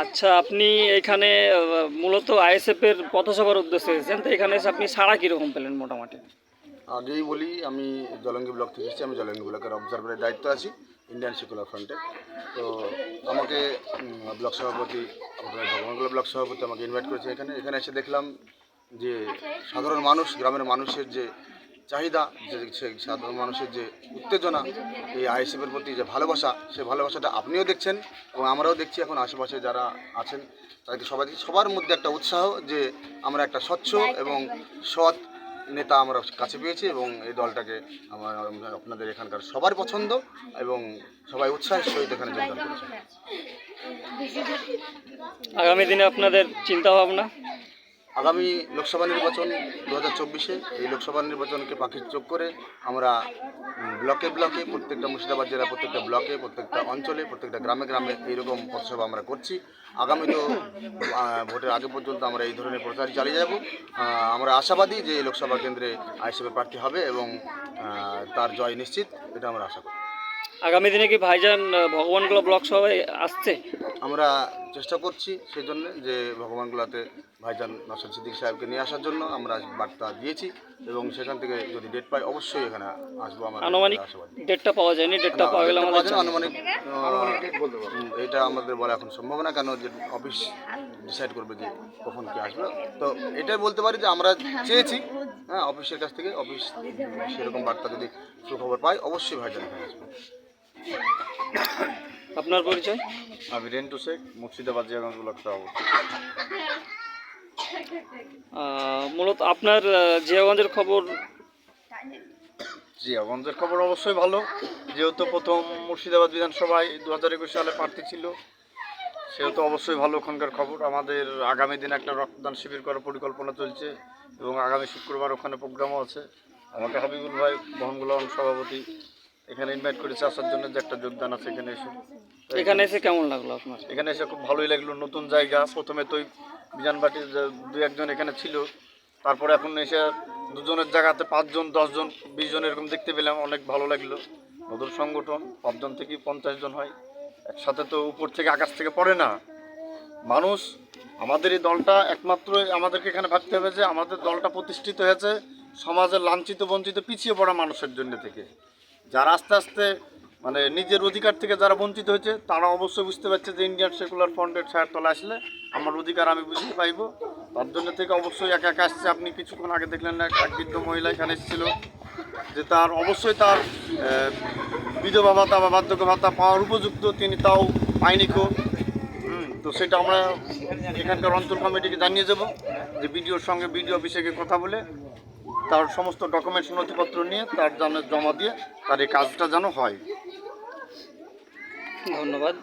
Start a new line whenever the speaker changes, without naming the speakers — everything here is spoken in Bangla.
আচ্ছা আপনি এখানে মূলত আইএসএফ এর পথসভার উদ্দেশ্যে এসেছেন, তো এখানে এসে আপনি সাড়া কীরকম পেলেন মোটামুটি?
আগেই বলি, আমি জলঙ্গি ব্লক থেকে এসেছি, আমি জলঙ্গি ব্লকের অবজারভারের দায়িত্ব আছি ইন্ডিয়ান সেকুলার ফ্রন্টে তো আমাকে ব্লক সভাপতি ভগবানগুলো ব্লক সভাপতি আমাকে ইনভাইট করেছে এখানে। এখানে এসে দেখলাম যে সাধারণ মানুষ, গ্রামের মানুষের যে চাহিদা, যে সাধারণ মানুষের যে উত্তেজনা, এই আইএসএফের প্রতি যে ভালোবাসা সেই ভালোবাসাটা আপনিও দেখছেন এবং আমরাও দেখছি এখন আশেপাশে যারা আছেন, তাদেরকে সবাই, সবার মধ্যে একটা উৎসাহ যে আমরা একটা স্বচ্ছ এবং সৎ নেতা আমরা কাছে পেয়েছি এবং এই দলটাকে আমার আপনাদের এখানকার সবার পছন্দ এবং সবাই উৎসাহের সহিত এখানে যোগদান করেছে।
আগামী দিনে আপনাদের চিন্তা ভাবনা?
আগামী লোকসভা নির্বাচন দু হাজার চব্বিশে এই লোকসভা নির্বাচনকে পাখির চোখ করে আমরা ব্লকে ব্লকে প্রত্যেকটা মুর্শিদাবাদ জেলার প্রত্যেকটা ব্লকে প্রত্যেকটা অঞ্চলে প্রত্যেকটা গ্রামে গ্রামে এইরকম পথসভা আমরা করছি। আগামী তো ভোটের আগে পর্যন্ত আমরা এই ধরনের প্রচার চালিয়ে যাব। আমরা আশাবাদী যে এই লোকসভা কেন্দ্রে আইসিএফের প্রার্থী হবে এবং তার জয় নিশ্চিত এটা আমরা আশা করি।
আগামী দিনে কি ভাইজান ভগবানগুলো ব্লক সভায় আসছে?
আমরা চেষ্টা করছি সেই জন্য যে ভগবানগুলাতে ভাইজান নসর সিদ্দিক সাহেবকে নিয়ে আসার জন্য আমরা বার্তা দিয়েছি এবং সেখান থেকে যদি ডেট পাই অবশ্যই এখানে আসব আমরা
আনুমানিক ডেটটা পাওয়া যায়নি ডেটটা পাওয়া গেলে আমাদের
আনুমানিক এটা আমাদের বলা এখন সম্ভব না কেন যে অফিস ডিসাইড করবে যে কখন কি আসবে। তো এটাই বলতে পারি যে আমরা চেয়েছি হ্যাঁ অফিসের কাছ থেকে অফিস সেরকম বার্তা যদি সুখবর পাই অবশ্যই ভাইজান এখানে আসবে।
আপনার পরিচয়?
আমি রেন্টু শেখ মুর্শিদাবাদ জিয়াগঞ্জ ব্লক সভাপতি
মূলত আপনার জিয়াগঞ্জের খবর?
জিয়াগঞ্জের খবর অবশ্যই ভালো। যেহেতু প্রথম মুর্শিদাবাদ বিধানসভায় দু হাজার একুশ সালে প্রার্থী ছিল সেহেতু অবশ্যই ভালো ওখানকার খবর। আমাদের আগামী দিনে একটা রক্তদান শিবির করার পরিকল্পনা চলছে এবং আগামী শুক্রবার ওখানে প্রোগ্রামও আছে। আমাকে হাবিবুল ভাই বহনগুলো সভাপতি। এখানে ইনভাইট করেছে আসার জন্য যে একটা যোগদান আছে এখানে এসে।
এখানে এসে কেমন লাগল আপনার?
এখানে এসে খুব ভালোই লাগল নতুন জায়গা। প্রথমে তো ওই বিজানবাটির দু একজন এখানে ছিল। তারপরে এখন এসে দুজনের জায়গাতে পাঁচজন দশজন বিশ জন এরকম দেখতে পেলাম অনেক ভালো লাগল। নতুন সংগঠন পাঁচজন থেকে পঞ্চাশ জন হয়। একসাথে তো উপর থেকে আকাশ থেকে পড়ে না। মানুষ আমাদের এই দলটা একমাত্র আমাদেরকে এখানে ভাবতে হবে যে আমাদের দলটা প্রতিষ্ঠিত হয়েছে সমাজের লাঞ্ছিত বঞ্চিত পিছিয়ে পড়া মানুষের জন্য থেকে। যারা আস্তে আস্তে মানে নিজের অধিকার থেকে যারা বঞ্চিত হয়েছে তারা অবশ্যই বুঝতে পারছে যে ইন্ডিয়ান সেকুলার ফ্রন্টের ছায়ার তলা আসলে আমার অধিকার আমি বুঝতে পাইব। তার জন্য থেকে অবশ্যই একা একা আসছে। আপনি কিছুক্ষণ আগে দেখলেন না এক বৃদ্ধ মহিলা এখানে এসেছিল যে তার অবশ্যই তার বিধবা ভাতা বা বার্ধক্য ভাতা পাওয়ার উপযুক্ত তিনি তাও পায়নি কো হুম, তো সেটা আমরা এখানকার অঞ্চল কমিটিকে জানিয়ে যাব যে বিডিওর সঙ্গে বিডিও অফিসে কথা বলে তার সমস্ত ডকুমেন্টস নথিপত্র নিয়ে তার যেন জমা দিয়ে তার এই কাজটা যেন হয়।
ধন্যবাদ।